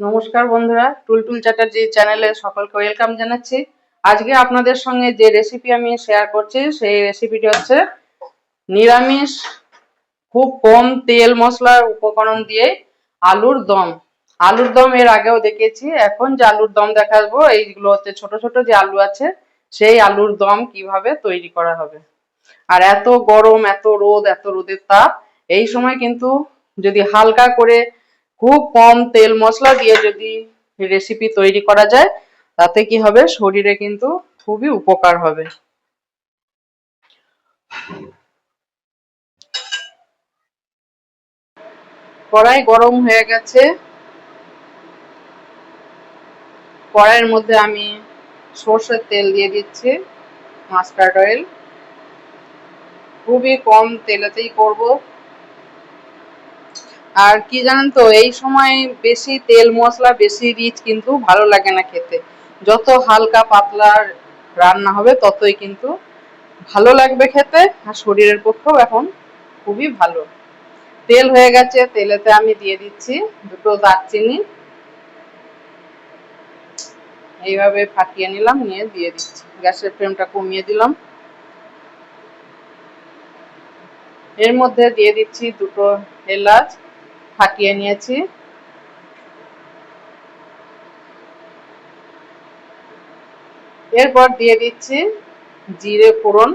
নমস্কার বন্ধুরা, টুলটুল চ্যাটার্জি চ্যানেলে সকলকে ওয়েলকাম জানাচ্ছি। আজকে আপনাদের সঙ্গে যে রেসিপি আমি শেয়ার করছি, সেই রেসিপিটি হচ্ছে নিরামিষ, খুব কম তেল মশলার উপকরণ দিয়ে আলুর দম। আলুর দম এর আগেও দেখেছি এখন যে আলুর দম দেখাবো, এইগুলো হচ্ছে ছোট ছোট যে আলু আছে, সেই আলুর দম কীভাবে তৈরি করা হবে। আর এত গরম, এত রোদ, এত রোদের তাপ, এই সময় কিন্তু যদি হালকা করে খুব কম তেল মশলা দিয়ে যদি রেসিপি তৈরি করা যায়, তাতে কি হবে? শরীরে কিন্তু খুবই উপকার হবে। কড়াই গরম হয়ে গেছে। কড়াইয়ের মধ্যে আমি সর্ষের তেল দিয়ে দিচ্ছি, মাস্টার্ড অয়েল। খুবই কম তেলেতেই করব। আর কি জানেন তো, এই সময় বেশি তেল মশলা, বেশি রিচ কিন্তু ভালো লাগে না খেতে। যত হালকা পাতলা রান্না হবে, ততই কিন্তু ভালো লাগবে খেতে আর শরীরের পক্ষেও এখন খুবই ভালো। তেল হয়ে গেছে, তেলেতে আমি দিয়ে দিচ্ছি দুটো দারচিনি। এইভাবে ফাটিয়ে নিলাম, নিয়ে দিয়ে দিচ্ছি। গ্যাসের ফ্লেমটা কমিয়ে দিলাম। এর মধ্যে দিয়ে দিচ্ছি দুটো এলাচ। ফাটিয়ে নিয়েছি। এরপর দিয়ে দিচ্ছি জিরে ফোড়ন।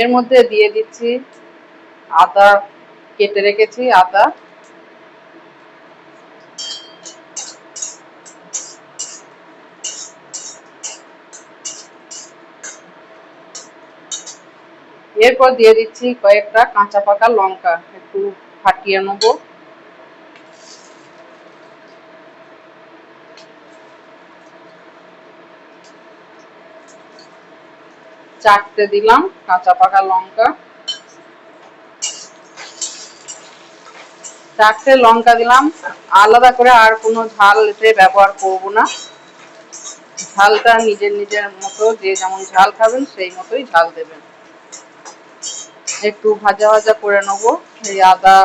এর মধ্যে দিয়ে দিচ্ছি আদা, কেটে রেখেছি আদা। এরপর দিয়ে দিচ্ছি কয়েকটা কাঁচা পাকা লঙ্কা, একটু ফাটিয়ে নেব। চারটে দিলাম কাঁচা পাকা লঙ্কা। চারটে লঙ্কা দিলাম। আলাদা করে আর কোনো ঝাল এতে ব্যবহার করব না। ঝালটা নিজের নিজের মতো যে যেমন ঝাল খাবেন সেই মতোই ঝাল দেবেন। একটু ভাজা ভাজা করে নেব। এই আদা,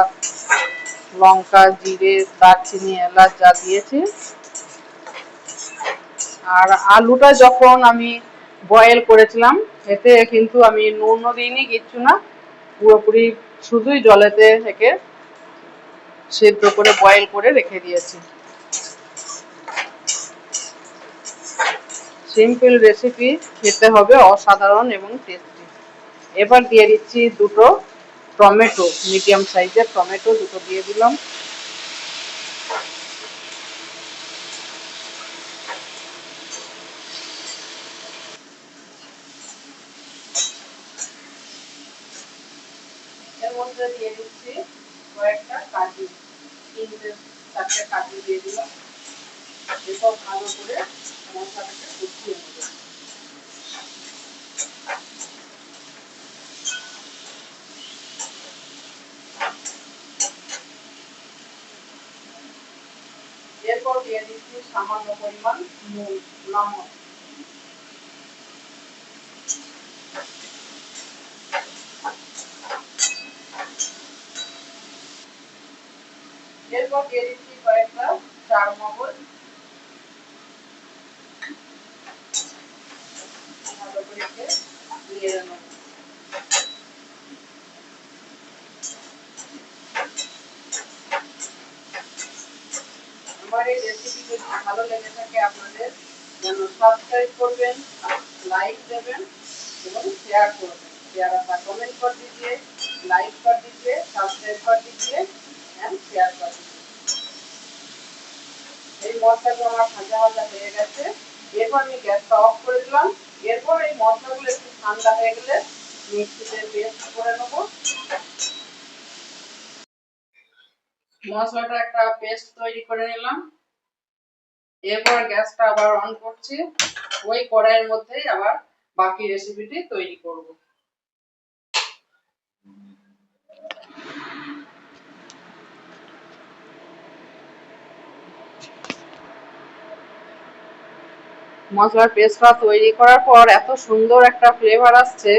লঙ্কা, জিরে, দারচিনি, এলাচ যা দিয়েছি। আর আলুটা যখন আমি বয়েল করেছিলাম, এতে কিন্তু আমি নুনও দিইনি, কিচ্ছু না। পুরোপুরি শুধুই জলেতে থেকে সেদ্ধ করে বয়েল করে রেখে দিয়েছি। সিম্পল রেসিপি খেতে হবে অসাধারণ এবং টেস্টি এবার দিয়ে দিচ্ছি দুটো টমেটো, মিডিয়াম সাইজের টমেটো, দুটো দিয়ে দিলাম। এর মধ্যে দিয়ে দিচ্ছি কয়েকটা কাজু। কাজু দিয়ে দিলাম। এসব ভালো করে মশলাটাকে কষিয়ে এরপর দিয়ে দিচ্ছি সামান্য পরিমাণ নুন, লবণ। এরপর দিয়ে দিচ্ছি কয়েকটা চার মগজ ভালো করে দিয়ে নেব আমার এই রেসিপি যদি ভালো লেগে থাকে আপনাদের যেন সাবস্ক্রাইব করবেন লাইক দেবেন এবং शेयर করবেন শেয়ার का कमेंट कर दीजिए लाइक कर दीजिए सब्सक्राइब कर दीजिए एंड शेयर कर दीजिए এই মশলাগুলো আমার ভাজা ভাজা হয়ে গেছে এরপর আমি গ্যাসটা অফ করে দিলাম এরপর এই মশলাগুলো একটু ঠান্ডা হয়ে গেলে মিক্সিতে পেস্ট করে নেবো মশলাটা একটা পেস্ট তৈরি করে নিলাম এরপর গ্যাসটা আবার অন করছি। ওই কড়াইয়ের মধ্যেই আবার বাকি রেসিপিটি তৈরি করব। মশলার পেস্টটা তৈরি করার পর এত সুন্দর একটা ফ্লেভার আসছে।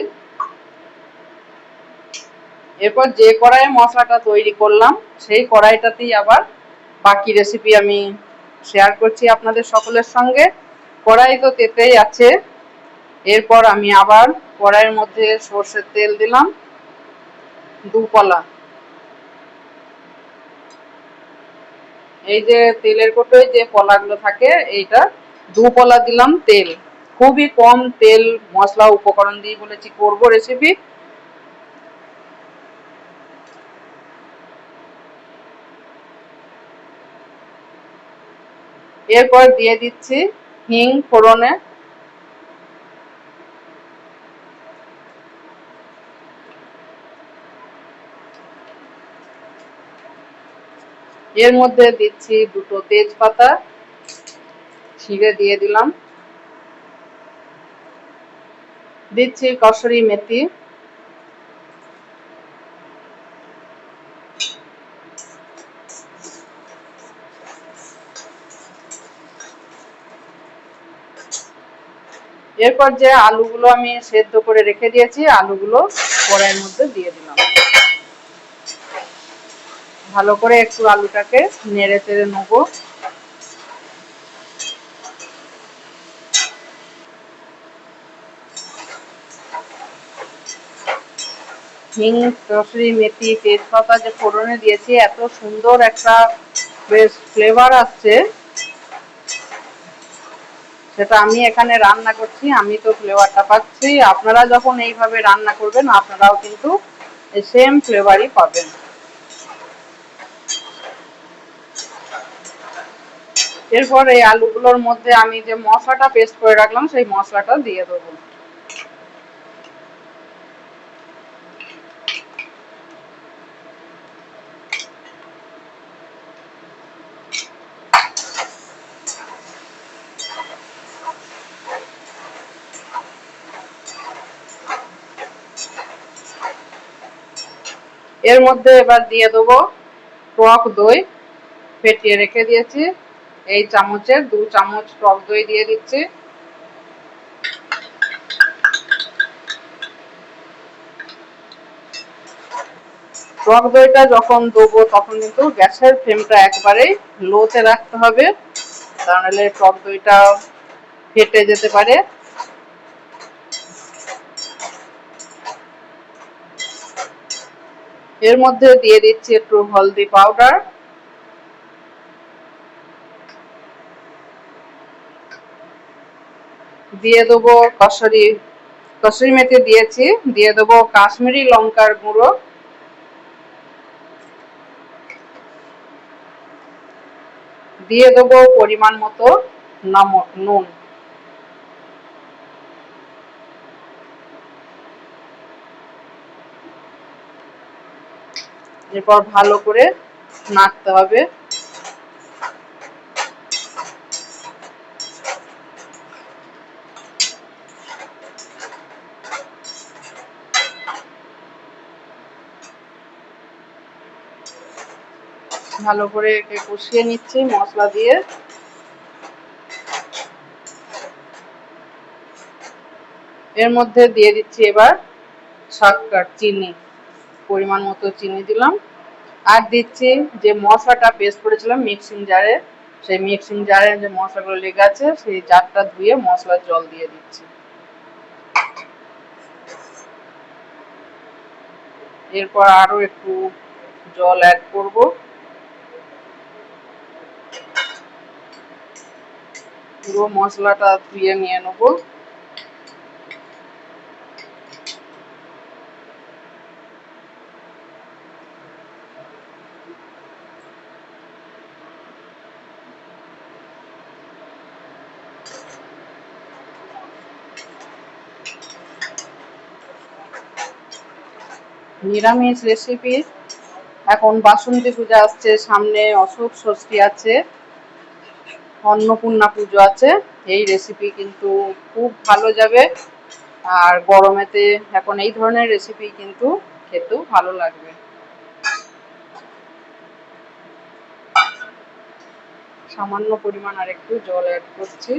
এরপর যে কড়াইয়ে মশলাটা তৈরি করলাম, সেই কড়াইটাতেই আবার বাকি রেসিপি আমি শেয়ার করছি আপনাদের সকলের সঙ্গে। কড়াই তো তেতেই আছে। এরপর আমি আবার কড়াইয়ের মধ্যে সর্ষের তেল দিলাম। দু পলা। এই যে তেলের কোটোয় যে পলাগুলো থাকে, এইটা দু পলা দিলাম তেল। খুবই কম তেল মশলা উপকরণ দিয়ে বলেছি, করব রেসিপি এরপর দিয়ে দিচ্ছি হিং ফোড়নে। এর মধ্যে দিচ্ছি দুটো তেজপাতা ছিঁড়ে দিয়ে দিলাম। দিচ্ছি কসুরি মেথি। এরপর যে আলুগুলো আমি সেদ্ধ করে রেখে দিয়েছি, আলুগুলো কড়াইয়ের মধ্যে দিয়ে দিলাম। ভালো করে একটু আলুটাকে নেড়ে চেড়ে নেব। হিং কসুরি মেথি, তেজপাতা যে ফোড়নে দিয়েছি, এত সুন্দর একটা বেশ ফ্লেভার আসছে। সেটা আমি এখানে রান্না করছি, আমি তো ফ্লেভারটা পাচ্ছি। আপনারা যখন এইভাবে রান্না করবেন, আপনারাও কিন্তু সেম ফ্লেভারই পাবেন। এরপর এই আলুগুলোর মধ্যে আমি যে মশলাটা পেস্ট করে রাখলাম, সেই মশলাটা দিয়ে দেবো। এর মধ্যে এবার দিয়ে দেবো টক দই, ফেটিয়ে রেখে দিয়েছি। এই চামচের দু চামচ টক দই দিয়ে দিচ্ছি। টক দইটা যখন দেবো তখন কিন্তু গ্যাসের ফ্লেমটা একবারেই লোতে রাখতে হবে। তা নাহলে টক দইটা ফেটে যেতে পারে। এর মধ্যে দিয়ে দিচ্ছি একটু হলদি পাউডার। দিয়ে দেবো কসরি কসরি মেথি দিয়েছি। দিয়ে দেবো কাশ্মীরি লঙ্কার গুঁড়ো। দিয়ে দেবো পরিমাণ মতো নমক নুন। এরপর ভালো করে নাড়তে হবে। ভালো করে একে কষিয়ে নিচ্ছি মশলা দিয়ে। এর মধ্যে দিয়ে দিচ্ছি এবার শর্টকাট চিনি। পরিমাণ মতো চিনি দিলাম। আর দিচ্ছি যে মশলাটা পেস্ট করেছিলাম মিক্সিং জারে সেই মিক্সিং জারে যে মশলাগুলো লেগে আছে, সেই জারটা ধুয়ে মশলার জল দিয়ে দিচ্ছি। এরপর আরও একটু জল অ্যাড করব। পুরো মশলাটা ধুয়ে নিয়ে নেব। নিরামিষ রেসিপি এখন বাসন্তী পূজা আসছে, সামনে অশোক ষষ্ঠী আছে, অন্নপূর্ণা পুজো আছে। এই রেসিপি কিন্তু খুব ভালো যাবে। আর গরমেতে এখন এই ধরনের রেসিপি কিন্তু খেতেও ভালো লাগবে। সামান্য পরিমাণ আর একটু জল অ্যাড করছি।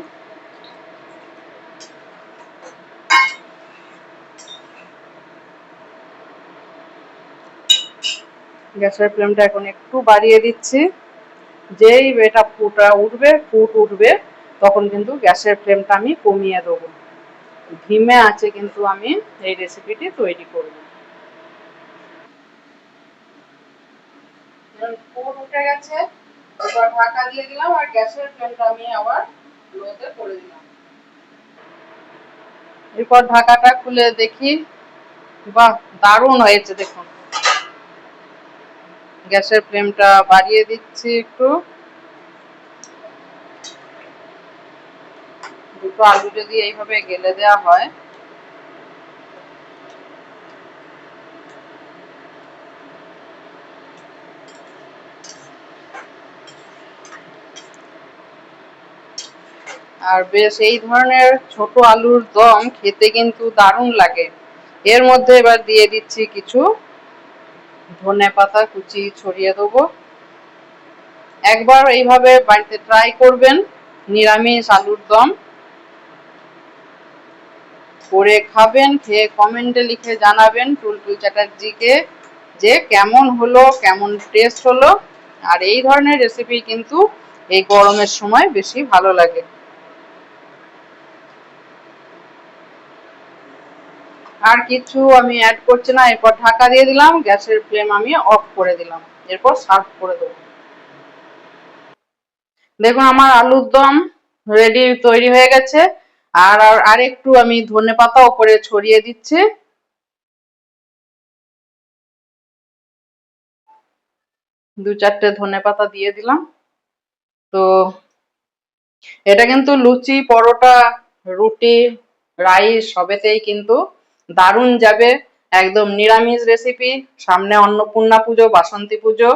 গ্যাসের ফ্লেমটা এখন একটু বাড়িয়ে দিচ্ছি। যেই এটা ফুটা উঠবে, ফুট উঠবে, তখন কিন্তু গ্যাসের ফ্লেমটা আমি কমিয়ে দেবো। ধিমে আছে কিন্তু আমি এই রেসিপিটি তৈরি করব। ফুট উঠে গেছে। এবার ঢাকা দিয়ে দিলাম আর গ্যাসের ফ্লেমটা আমি আবার লোতে করে দিলাম। এরপর ঢাকাটা খুলে দেখি। বাহ, দারুণ হয়েছে দেখুন। গ্যাসের ফ্লেমটা বাড়িয়ে দিচ্ছি একটু। দুটো আলু যদি এইভাবে গেলে দেওয়া হয়। আর বেশ, এই ধরনের ছোট আলুর দম খেতে কিন্তু দারুণ লাগে। এর মধ্যে এবার দিয়ে দিচ্ছি কিছু ধনে পাতা কুচি ছড়িয়ে দেবো। একবার এইভাবে বাড়িতে ট্রাই করবেন, নিরামিষ আলুর দম। করে খাবেন, খেয়ে কমেন্টে লিখে জানাবেন টুলটুল চ্যাটার্জিকে যে কেমন হলো, কেমন টেস্ট হলো। আর এই ধরনের রেসিপি কিন্তু এই গরমের সময় বেশি ভালো লাগে। আর কিছু আমি অ্যাড করছি না, এরপর ঢাকা দিয়ে দিলাম, গ্যাসের ফ্লেম আমি অফ করে দিলাম, এরপর সার্ভ করে দেবো। দেখুন আমার আলুর দম রেডি তৈরি হয়ে গেছে, আর আর একটু আমি ধনে পাতা ওপরে ছড়িয়ে দিচ্ছি। দু চারটে ধনে পাতা দিয়ে দিলাম। তো এটা কিন্তু লুচি, পরোটা, রুটি, রাইস সবেতেই কিন্তু দারুণ যাবে, একদম নিরামিষ রেসিপি সামনে অন্নপূর্ণা পুজো, বাসন্তী পুজো,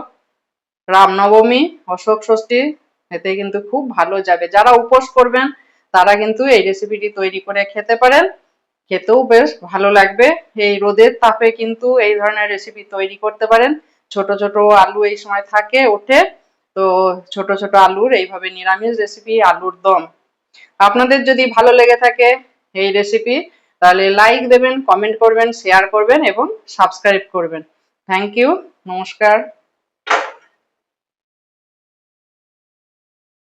রামনবমী, অশোক ষষ্ঠী, এতে কিন্তু খুব ভালো যাবে। যারা উপোস করবেন, তারা কিন্তু এই রেসিপিটি তৈরি করে খেতে পারেন। খেতেও বেশ ভালো লাগবে। এই রোদের তাপে কিন্তু এই ধরনের রেসিপি তৈরি করতে পারেন। ছোট ছোট আলু এই সময় থাকে ওঠে, তো ছোট ছোট আলুর এইভাবে নিরামিষ রেসিপি আলুর দম। আপনাদের যদি ভালো লেগে থাকে এই রেসিপি তাহলে লাইক দেবেন কমেন্ট করবেন শেয়ার করবেন এবং সাবস্ক্রাইব করবেন। থ্যাংক ইউ নমস্কার।